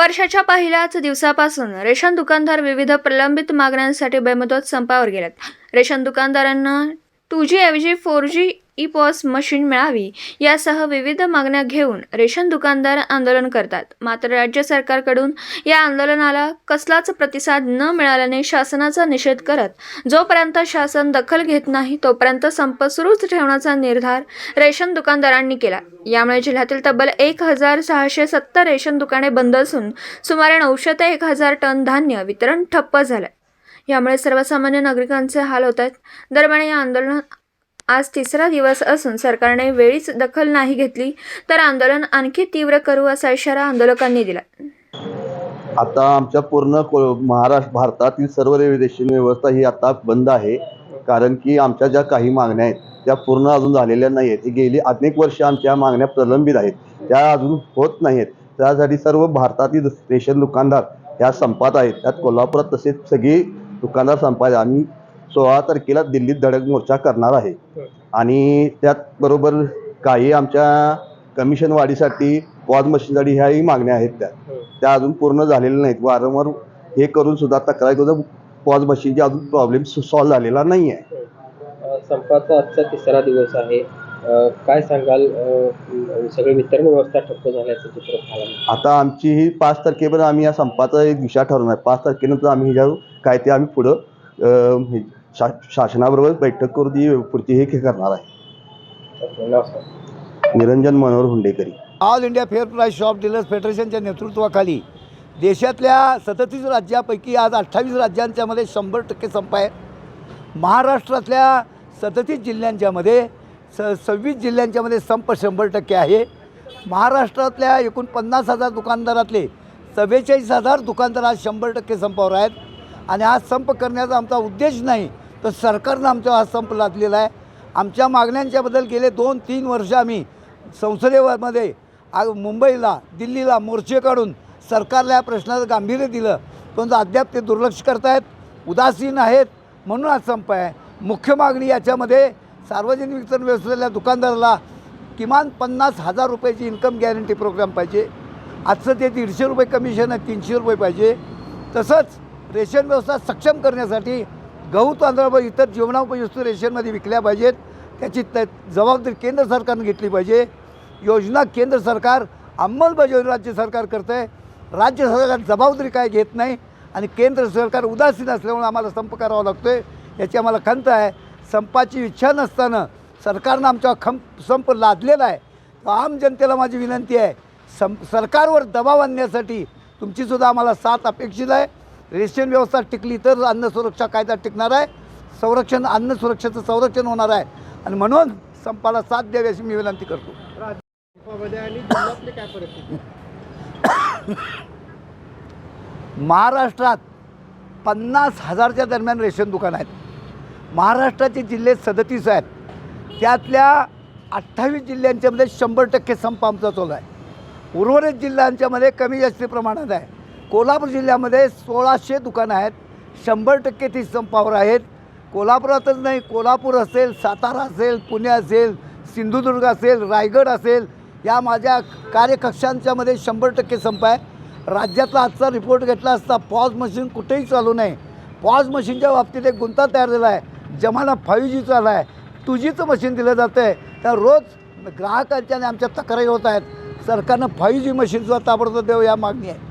वर्षाच्या पहिल्याच दिवसापासून रेशन दुकानदार विविध प्रलंबित मागण्यांसाठी बेमुदत संपावर गेलेत. रेशन दुकानदारांना टू जी ऐवजी four G E POS machine मिळावी यासह विविध मागण्या घेऊन रेशन दुकानदार आंदोलन करतात. मात्र राज्य सरकारकडून या आंदोलनाला कसलाच प्रतिसाद न मिळाल्याने शासनाचा निषेध करत जोपर्यंत शासन दखल घेत नाही तोपर्यंत संप सुरूच ठेवण्याचा निर्धार रेशन दुकानदारांनी केला. यामुळे जिल्ह्यातील तब्बल एक हजार सहाशे सत्तर रेशन दुकाने बंद असून सुमारे नऊशे ते एक हजार टन धान्य वितरण ठप्प झालं यामुळे सर्वसामान्य नागरिकांचे हाल होत आहेत. दरम्यान या आंदोलन आज तिसरा दिवस असून सरकारने वेळीच दखल नाही घेतली तर आंदोलन आणखी तीव्र करू असा इशारा आंदोलकांनी दिला. आता आमच्या पूर्ण को महाराष्ट्र भारतातील सर्व रेशन व्यवस्था ही आता बंद आहे. कारण की आमच्या ज्या काही मागण्या आहेत त्या पूर्ण अजून झालेल्या नाही आहेत गेली अनेक वर्ष आमच्या मागण्या प्रलंबित आहेत. त्या अजून होत नाही आहेत त्यासाठी सर्व भारतातील रेशन दुकानदार ह्या संपात आहेत. त्यात कोल्हापुरात तसेच सगळी दुकानदार संपात आहेत. आम्ही सोळा तारखेला दिल्लीत धडक मोर्चा करणार आहे. आणि त्यात बरोबर काही आमच्या कमिशन वाढीसाठी पॉज मशीनसाठी ह्याही मागण्या आहेत त्या. त्या अजून पूर्ण झालेल्या नाहीत. वारंवार हे करून सुद्धा तक्रार करून पॉज मशीनची अजून प्रॉब्लेम सॉल्व्ह झालेला नाही आहे संपाचा आजचा तिसरा दिवस आहे. काय सांगाल? सगळी वितरण व्यवस्था ठप्प झाल्याचं चित्र. आता आमची ही पाच तारखेपर्यंत आम्ही या संपाचा एक दिशा ठरवणार पाच तारखेनंतर आम्ही ह्याच्यावर काय ते आम्ही पुढं शा शासनाबरोबर बैठक करून ती पुढची हे करणार आहे. Niranjan Manohar Hundekari. All India fair price shop dealers फेडरेशनच्या नेतृत्वाखाली देशातल्या सदतीस राज्यापैकी आज अठ्ठावीस राज्यांच्यामध्ये शंभर टक्के संप आहे. महाराष्ट्रातल्या सदतीस जिल्ह्यांच्यामध्ये स सव्वीस जिल्ह्यांच्यामध्ये संप शंभर टक्के आहे. महाराष्ट्रातल्या एकूण पन्नास हजार दुकानदारातले चव्वेचाळीस हजार दुकानदार आज शंभर टक्के संपावर आहेत. आणि आज संप करण्याचा आमचा उद्देश नाही तर सरकारनं आमचा हा संप लादलेला आहे. आमच्या मागण्यांच्याबद्दल गेले दोन तीन वर्ष आम्ही संसदेमध्ये आ मुंबईला दिल्लीला मोर्चे काढून सरकारला या प्रश्नाचं गांभीर्य दिलं. परंतु अद्याप ते दुर्लक्ष करतायत उदासीन आहेत म्हणून आज संप आहे. मुख्य मागणी याच्यामध्ये सार्वजनिक वितरण व्यवस्थेतल्या दुकानदाराला किमान पन्नास हजार रुपयाची इन्कम गॅरंटी प्रोग्राम पाहिजे. आजचं ते दीडशे रुपये कमिशन आहे तीनशे रुपये पाहिजे. तसंच रेशन व्यवस्था सक्षम करण्यासाठी गहू तांदूळ इतर जीवनापयोगी वस्तू रेशनमध्ये विकल्या पाहिजेत. त्याची त जबाबदारी केंद्र सरकारनं घेतली पाहिजे. योजना केंद्र सरकार अंमलबजावणी राज्य सरकार करतं आहे राज्य सरकार जबाबदारी काय घेत नाही आणि केंद्र सरकार उदासीन असल्यामुळे आम्हाला संप करावा लागतो आहे याची आम्हाला खंत आहे. संपाची इच्छा नसताना सरकारनं आमच्या खं संप लादलेला आहे. आम जनतेला माझी विनंती आहे. सं सरकारवर दबाव आणण्यासाठी तुमचीसुद्धा आम्हाला साथ अपेक्षित आहे. रेशन व्यवस्था टिकली तर अन्न सुरक्षा कायदा टिकणार आहे. संरक्षण अन्न सुरक्षेचं संरक्षण होणार आहे. आणि म्हणून संपाला साथ द्यावी अशी मी विनंती करतो. महाराष्ट्रात पन्नास हजारच्या दरम्यान रेशन दुकान आहेत. महाराष्ट्राचे जिल्हे सदतीस आहेत. त्यातल्या अठ्ठावीस जिल्ह्यांच्यामध्ये शंभर टक्के संप आमचा चालू आहे. उर्वरित जिल्ह्यांच्यामध्ये कमी जास्ती प्रमाणात आहे. कोल्हापूर जिल्ह्यामध्ये सोळाशे दुकानं आहेत. शंभर टक्के ती संपावर आहेत. कोल्हापुरातच नाही कोल्हापूर असेल सातारा असेल पुणे असेल सिंधुदुर्ग असेल रायगड असेल या माझ्या कार्यकक्षांच्यामध्ये शंभर टक्के संप आहे. राज्यातला आजचा रिपोर्ट घेतला असता पॉज मशीन कुठेही चालू नाही. पॉज मशीनच्या बाबतीत एक गुंता तयार झाला आहे. जमाना फाईव्ह जी चालला आहे. टू जीचं मशीन दिलं जातं आहे त्या रोज ग्राहकांच्या आणि आमच्या तक्रारी होत आहेत. सरकारनं फाईव्ह जी मशीनसुद्धा ताबडतोब देऊ या मागणी आहे.